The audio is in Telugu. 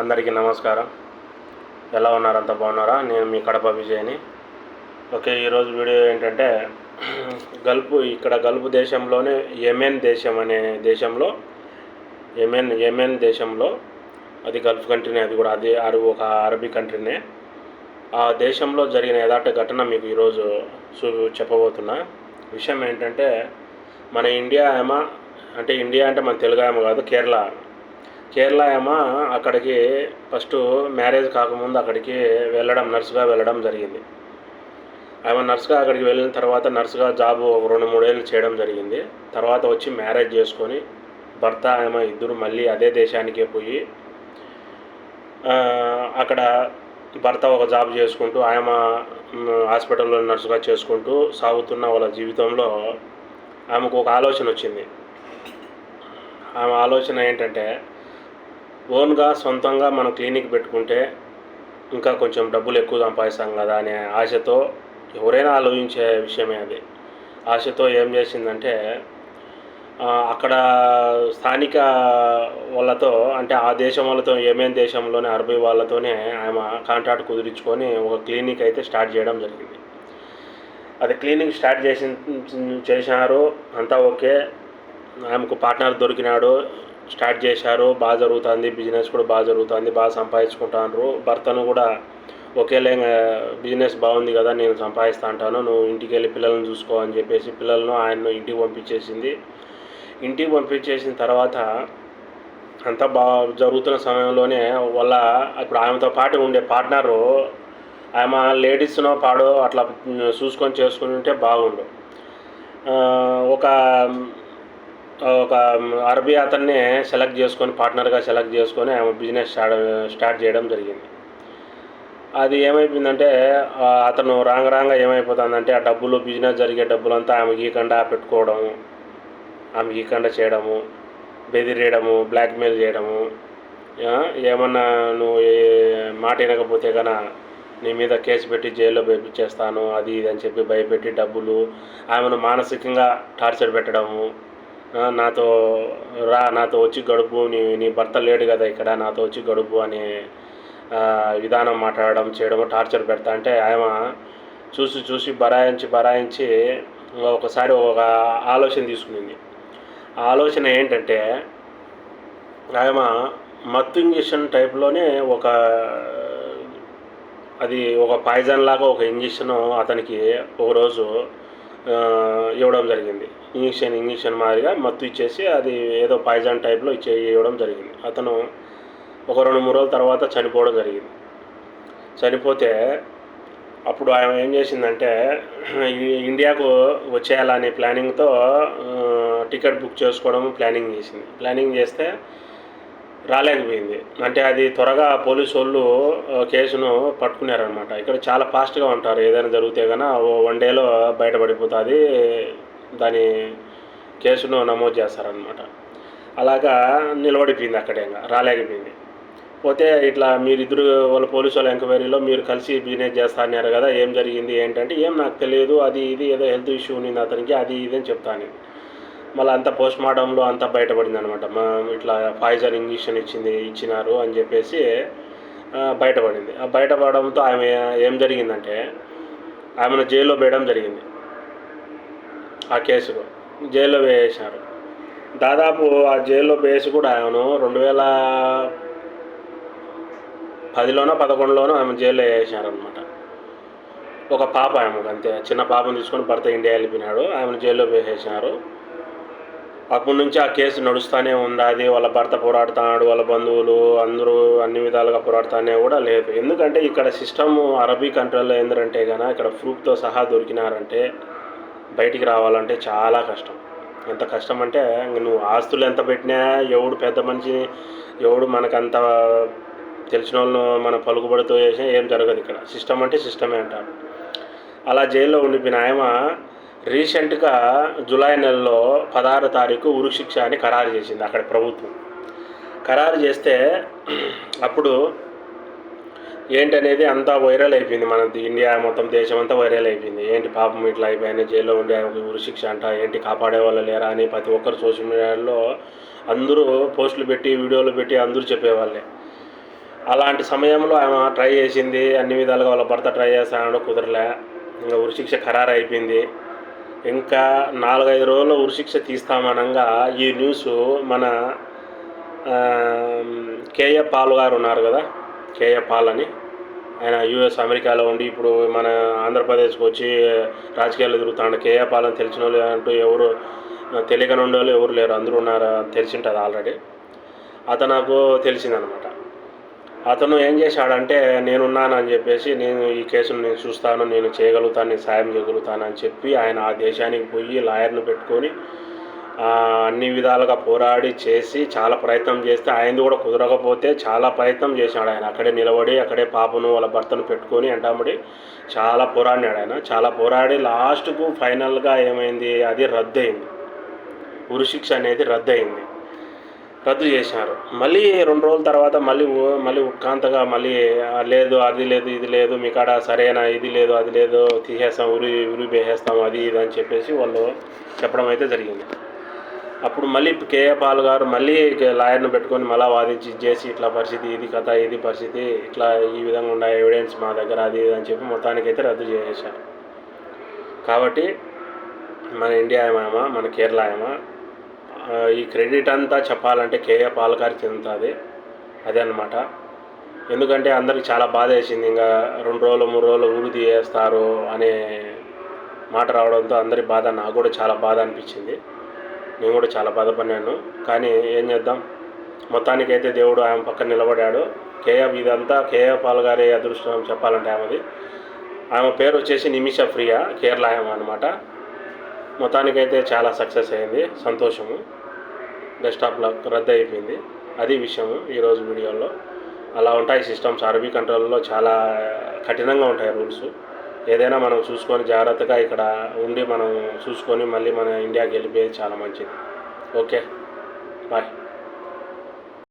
అందరికీ నమస్కారం. ఎలా ఉన్నారు? అంత బాగున్నారా? నేను మీ కడప విజయని. ఓకే ఈరోజు వీడియో ఏంటంటే గల్ఫ్ ఇక్కడ గల్ఫ్ దేశంలోనే యెమెన్ దేశం అనే దేశంలో యెమెన్ యెమెన్ దేశంలో అది గల్ఫ్ కంట్రీనే అది కూడా అది అది ఒక అరబీ కంట్రీనే. ఆ దేశంలో జరిగిన యథార్థ ఘటన మీకు ఈరోజు చూ చెప్పబోతున్నా. విషయం ఏంటంటే మన ఇండియా ఏమో అంటే ఇండియా అంటే మన తెలుగు ఏమో కాదు కేరళ. కేరళ ఏమో అక్కడికి ఫస్ట్ మ్యారేజ్ కాకముందు అక్కడికి వెళ్ళడం నర్సుగా వెళ్ళడం జరిగింది. ఆమె నర్సుగా అక్కడికి వెళ్ళిన తర్వాత నర్సుగా జాబ్ ఒక రెండు మూడేళ్ళు చేయడం జరిగింది. తర్వాత వచ్చి మ్యారేజ్ చేసుకొని భర్త ఆమె ఇద్దరు మళ్ళీ అదే దేశానికే పోయి అక్కడ భర్త ఒక జాబ్ చేసుకుంటూ ఆమె హాస్పిటల్లో నర్సుగా చేసుకుంటూ సాగుతున్న వాళ్ళ జీవితంలో ఆమెకు ఒక ఆలోచన వచ్చింది. ఆమె ఆలోచన ఏంటంటే ఓన్గా సొంతంగా మనం క్లినిక్ పెట్టుకుంటే ఇంకా కొంచెం డబ్బులు ఎక్కువ సంపాదిస్తాం కదా అనే ఆశతో ఎవరైనా ఆలోచించే విషయమే అది. ఆశతో ఏం చేసిందంటే అక్కడ స్థానిక వాళ్ళతో అంటే ఆ దేశం వాళ్ళతో ఏమేం దేశంలోనే అరబీ వాళ్ళతోనే ఆమె కాంట్రాక్ట్ కుదిరించుకొని ఒక క్లినిక్ అయితే స్టార్ట్ చేయడం జరిగింది. అది క్లినిక్ స్టార్ట్ చేసి చేసినారు అంతా ఓకే. ఆమెకు పార్ట్నర్ దొరికినాడు స్టార్ట్ చేశారు బాగా జరుగుతుంది బిజినెస్ కూడా బాగా జరుగుతుంది బాగా సంపాదించుకుంటాను భర్తను కూడా ఒకేలే బిజినెస్ బాగుంది కదా నేను సంపాదిస్తా అంటాను నువ్వు ఇంటికి వెళ్ళి పిల్లల్ని చూసుకో అని చెప్పేసి పిల్లలను ఆయన్ను ఇంటికి పంపించేసింది. ఇంటికి పంపించేసిన తర్వాత అంతా బాగా జరుగుతున్న సమయంలోనే వాళ్ళ ఇప్పుడు ఆమెతో పాటు ఉండే పార్ట్నరు ఆమె లేడీస్నో పాడో అట్లా చూసుకొని చేసుకుని ఉంటే బాగుండు. ఒక ఒక అరబీ అతన్ని సెలెక్ట్ చేసుకొని పార్ట్నర్గా సెలెక్ట్ చేసుకొని ఆమె బిజినెస్ స్టార్ట్ స్టార్ట్ చేయడం జరిగింది. అది ఏమైపోయిందంటే అతను రాంగ రాంగ ఏమైపోతుందంటే ఆ డబ్బులు బిజినెస్ జరిగే డబ్బులంతా ఆమె గీకుండా పెట్టుకోవడము ఆమె గీకండా చేయడము బెదిరేయడము బ్లాక్మెయిల్ చేయడము ఏమన్నా నువ్వు మాట వినకపోతే కన నీ మీద కేసు పెట్టి జైల్లో పంపించేస్తాను అది ఇది అని చెప్పి భయపెట్టి డబ్బులు ఆమెను మానసికంగా టార్చర్ పెట్టడము నాతో రా నాతో వచ్చి గడుపు నీ నీ భర్త లేడు కదా ఇక్కడ నాతో వచ్చి గడుపు అనే విధానం మాట్లాడడం చేయడం టార్చర్ పెడతా. అంటే ఆమె చూసి చూసి బరాయించి బరాయించి ఒకసారి ఒక ఆలోచన తీసుకునింది. ఆలోచన ఏంటంటే ఆయన మత్తు ఇంజక్షన్ టైప్లోనే ఒక అది ఒక పాయిజన్ లాగా ఒక ఇంజక్షన్ అతనికి ఒకరోజు ఇవ్వడం జరిగింది. ఇంజక్షన్ ఇంజక్షన్ మాదిరిగా మత్తు ఇచ్చేసి అది ఏదో పాయిజన్ టైప్లో ఇచ్చే ఇవ్వడం జరిగింది. అతను ఒక రెండు మూడు రోజుల తర్వాత చనిపోవడం జరిగింది. చనిపోతే అప్పుడు ఆమె ఏం చేసిందంటే ఇండియాకు వచ్చేయాలనే ప్లానింగ్తో టికెట్ బుక్ చేసుకోవడం ప్లానింగ్ చేసింది. ప్లానింగ్ చేస్తే రాలేకపోయింది. అంటే అది త్వరగా పోలీసు వాళ్ళు కేసును పట్టుకున్నారనమాట ఇక్కడ చాలా ఫాస్ట్గా ఉంటారు. ఏదైనా జరిగితే కనుక వన్ డేలో బయటపడిపోతుంది. దాని కేసును నమోదు చేస్తారనమాట అలాగా నిలబడిపోయింది అక్కడే ఇంకా. రాలేకపోయింది. పోతే ఇట్లా మీరిద్దరు వాళ్ళ పోలీసు వాళ్ళ ఎంక్వైరీలో మీరు కలిసి బిజినెస్ చేస్తా అన్నారు కదా ఏం జరిగింది ఏంటంటే ఏం నాకు తెలియదు అది ఇది ఏదో హెల్త్ ఇష్యూ ఉన్నింది అతనికి అది ఇది అని చెప్తాను మళ్ళీ అంతా పోస్ట్ మార్టంలో అంతా బయటపడింది అనమాట ఇట్లా పాయిజన్ ఇంజక్షన్ ఇచ్చింది ఇచ్చినారు అని చెప్పేసి బయటపడింది. ఆ బయటపడడంతో ఆమె ఏం జరిగిందంటే ఆమెను జైల్లో వేయడం జరిగింది. ఆ కేసులో జైల్లో వేసేశారు దాదాపు ఆ జైల్లో వేసి కూడా ఆమెను రెండు వేల పదిలోనో పదకొండులోనో ఆమె జైల్లో వేసేశారనమాట ఒక పాప ఆమెకు అంతే. చిన్న పాపను తీసుకొని భర్త ఇండియా వెళ్ళిపోయినాడు. ఆమెను జైల్లో వేసేసినారు. అప్పటి నుంచి ఆ కేసు నడుస్తూనే ఉంది. అది వాళ్ళ భర్త పోరాడుతున్నాడు వాళ్ళ బంధువులు అందరూ అన్ని విధాలుగా పోరాడుతానే కూడా లేదు. ఎందుకంటే ఇక్కడ సిస్టమ్ అరబీ కంట్రీలో ఏంటంటే కనుక ఇక్కడ ప్రూఫ్తో సహా దొరికినారంటే బయటికి రావాలంటే చాలా కష్టం. ఎంత కష్టం అంటే నువ్వు ఆస్తులు ఎంత పెట్టినా ఎవడు పెద్ద మనిషిని ఎవడు మనకంత తెలిసిన వాళ్ళు మన పలుకుబడితో చేసినా ఏం జరగదు ఇక్కడ. సిస్టమ్ అంటే సిస్టమే అంటారు. అలా జైల్లో ఉండిపోయిన ఆయమ రీసెంట్గా జూలై నెలలో పదహారు తారీఖు ఉరుశిక్ష అని ఖరారు చేసింది అక్కడ ప్రభుత్వం. ఖరారు చేస్తే అప్పుడు ఏంటనేది అంతా వైరల్ అయిపోయింది మన ఇండియా మొత్తం దేశం అంతా వైరల్ అయిపోయింది. ఏంటి పాపం ఇట్లా అయిపోయింది? జైల్లో ఉండే ఉరిశిక్ష అంట. ఏంటి కాపాడే వాళ్ళు లేరా అని ప్రతి ఒక్కరు సోషల్ మీడియాలో అందరూ పోస్టులు పెట్టి వీడియోలు పెట్టి అందరూ చెప్పేవాళ్ళే. అలాంటి సమయంలో ఆమె ట్రై చేసింది. అన్ని విధాలుగా వాళ్ళ భర్త ట్రై చేస్తానో కుదరలే. ఇంకా ఉరిశిక్ష ఖరారు అయిపోయింది. ఇంకా నాలుగైదు రోజుల ఉరిశిక్ష తీస్తామనంగా ఈ న్యూస్ మన కేఏ పాల్ గారు ఉన్నారు కదా కేఏ పాల్ అని. ఆయన యూఎస్ అమెరికాలో ఉండి ఇప్పుడు మన ఆంధ్రప్రదేశ్కి వచ్చి రాజకీయాలు తిరుగుతాడు కేఏ పాల్ అని తెలిసిన వాళ్ళు అంటూ ఎవరు తెలియకనుండే వాళ్ళు ఎవరు లేరు. అందరూ ఉన్నారు తెలిసింటుంది ఆల్రెడీ. అతను నాకు తెలిసిందనమాట. అతను ఏం చేశాడంటే నేనున్నానని చెప్పేసి నేను ఈ కేసును నేను చూస్తాను నేను చేయగలుగుతాను నేను సాయం చేయగలుగుతాను అని చెప్పి ఆయన ఆ దేశానికి పోయి లాయర్ను పెట్టుకొని అన్ని విధాలుగా పోరాడి చేసి చాలా ప్రయత్నం చేస్తే ఆయనది కూడా కుదరకపోతే చాలా ప్రయత్నం చేశాడు ఆయన. అక్కడే నిలబడి అక్కడే పాపను వాళ్ళ భర్తను పెట్టుకొని అంటామడి చాలా పోరాడినాడు ఆయన. చాలా పోరాడి లాస్ట్కు ఫైనల్గా ఏమైంది అది రద్దయింది. ఉరిశిక్ష అనేది రద్దయింది. రద్దు చేశారు మళ్ళీ రెండు రోజుల తర్వాత మళ్ళీ మళ్ళీ ఉత్కాంతగా మళ్ళీ లేదు అది లేదు ఇది లేదు మీ కాడ సరైన ఇది లేదు అది లేదు తీసేస్తాం ఉరి ఉరి వేసేస్తాం అది ఇది అని చెప్పేసి వాళ్ళు చెప్పడం అయితే జరిగింది. అప్పుడు మళ్ళీ కేఏ పాల్ గారు మళ్ళీ లాయర్ను పెట్టుకొని మళ్ళీ వాదించి చేసి ఇట్లా పరిస్థితి ఇది కథ ఇది పరిస్థితి ఇట్లా ఈ విధంగా ఉన్న ఎవిడెన్స్ మా దగ్గర అది ఇది అని చెప్పి మొత్తానికైతే రద్దు చేసేసారు కాబట్టి మన ఇండియా ఏమా మన కేరళ ఏమా ఈ క్రెడిట్ అంతా చెప్పాలంటే కేఏ పాలకారి చెందుతుంది అదే అనమాట ఎందుకంటే అందరికి చాలా బాధ వేసింది ఇంకా రెండు రోజులు మూడు రోజులు ఊరు తీయేస్తారు అనే మాట రావడంతో అందరి బాధ నాకు కూడా చాలా బాధ అనిపించింది. నేను కూడా చాలా బాధపడినాను. కానీ ఏం చేద్దాం? మొత్తానికైతే దేవుడు ఆమె పక్కన నిలబడాడు. కేఏ ఇదంతా కేఏ పాల్ గారి అదృష్టం చెప్పాలంటే ఆమెది. ఆమె పేరు వచ్చేసి నిమిష ప్రియ కేరళ ఆమె అనమాట మొత్తానికైతే చాలా సక్సెస్ అయింది. సంతోషము. బెస్ట్ ఆఫ్ రద్దు అయిపోయింది. అది విషయము ఈరోజు వీడియోలో. అలా ఉంటాయి సిస్టమ్స్. అరబీ కంట్రోల్లో చాలా కఠినంగా ఉంటాయి రూల్స్. ఏదైనా మనం చూసుకొని జాగ్రత్తగా ఇక్కడ ఉండి మనం చూసుకొని మళ్ళీ మన ఇండియాకి వెళ్ళిపోయేది చాలా మంచిది. ఓకే. బాయ్.